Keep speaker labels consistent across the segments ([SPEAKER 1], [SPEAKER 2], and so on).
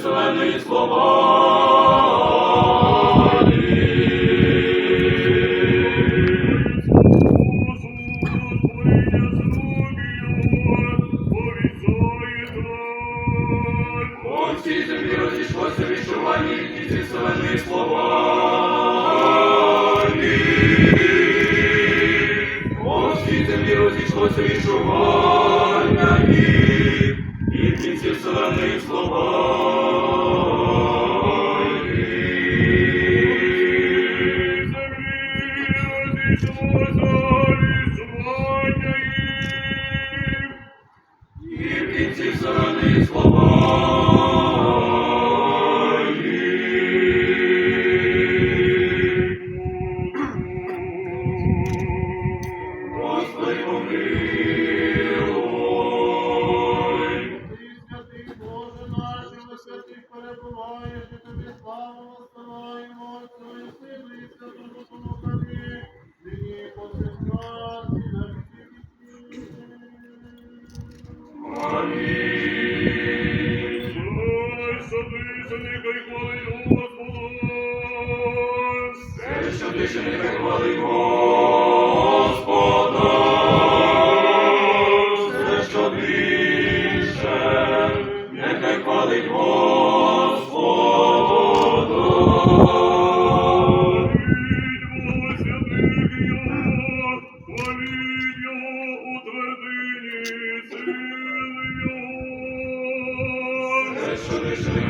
[SPEAKER 1] вселеної слова. Всій землі розійшлося віщування, і слова. По всій землі розійшлося віщування, і слова. Кінці вселеної слова. Господа, все, що більше, нехай хвалить Господа. Те, що ти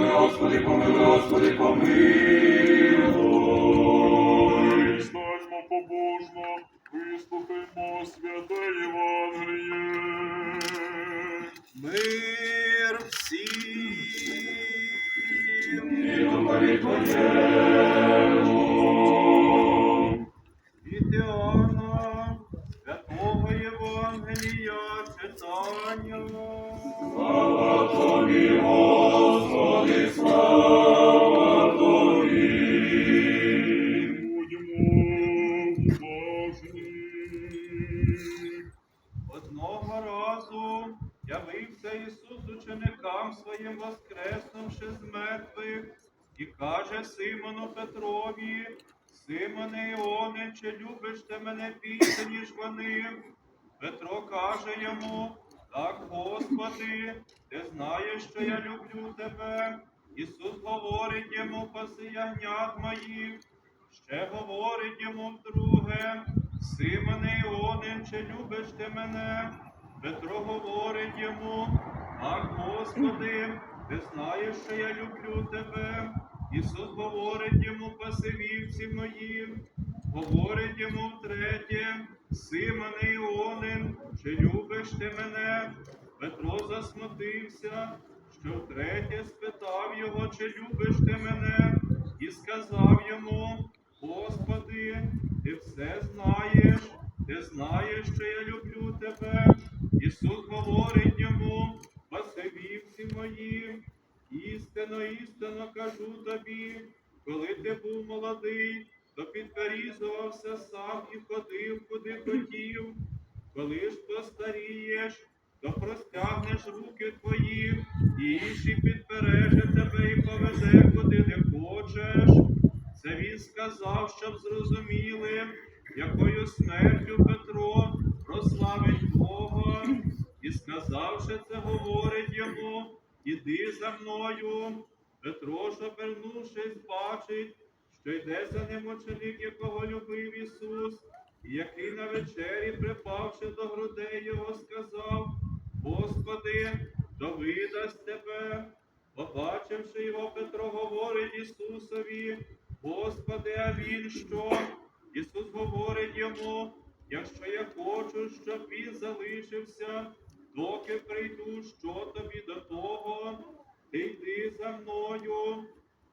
[SPEAKER 1] помилуй, Господи, помилуй, Господи, помилуй.
[SPEAKER 2] Станьмо побожно, вислухаймо святе Євангеліє.
[SPEAKER 3] Мир всім!
[SPEAKER 1] І духові Твоєму.
[SPEAKER 3] Ученикам воскреснувши з мертвих, і каже Симону Петрові, Симоне Іоне, чи любиш ти мене більше, ніж вони? Петро каже йому, так, Господи, ти знаєш, що я люблю тебе. Ісус говорить йому, паси ягнят моїх. Ще говорить йому вдруге, Симоне Іоне, чи любиш ти мене? Петро говорить йому, так, Господи, ти знаєш, що я люблю тебе. Ісус говорить йому, паси вівці мої, говорить йому втретє, Симоне Іонин, чи любиш ти мене? Петро засмутився, що втретє спитав його, чи любиш ти мене, і сказав йому, Господи, ти все знаєш, ти знаєш, що я люблю тебе. Ісус говорить йому, вівці мої, істинно, істинно кажу тобі, коли ти був молодий, то підперізувався сам і ходив, куди хотів. Коли ж постарієш, то простягнеш руки твої, і інший підпереже тебе і поведе, куди не хочеш. Це він сказав, щоб зрозуміли, якою смертю Петро прославить Бога, і сказавши це, говорить іди за мною. Петро ж, обернувшись, бачить, що йде за ним ученик, якого любив Ісус, який на вечері, припавши до грудей його, сказав: Господи, то видасть тебе. Побачивши його, Петро говорить Ісусові, Господи, а він що? Ісус говорить йому, якщо я хочу, щоб він залишився, доки прийду, що тобі до того, ти йди за мною.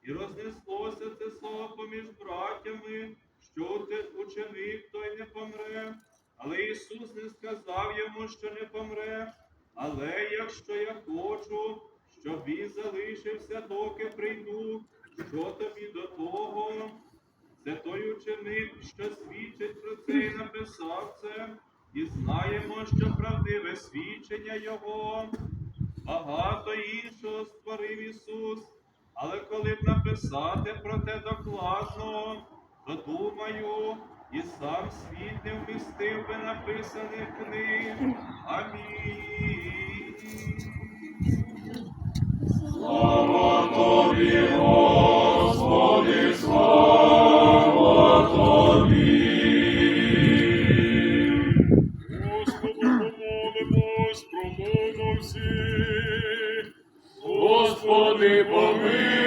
[SPEAKER 3] І рознеслося це слово поміж братями, що ти ученик той не помре. Але Ісус не сказав йому, що не помре. Але якщо я хочу, щоб він залишився, доки прийду, що тобі до того? Це той ученик, що свідчить про це і написав це, і знаємо, що правдиве свідчення Його. Багато іншого створив Ісус, але коли б написати про те докладно, то думаю, і сам світ не вмістив би написаних книг. Амінь.
[SPEAKER 1] Слава тобі, Господи, Господи, помилуй,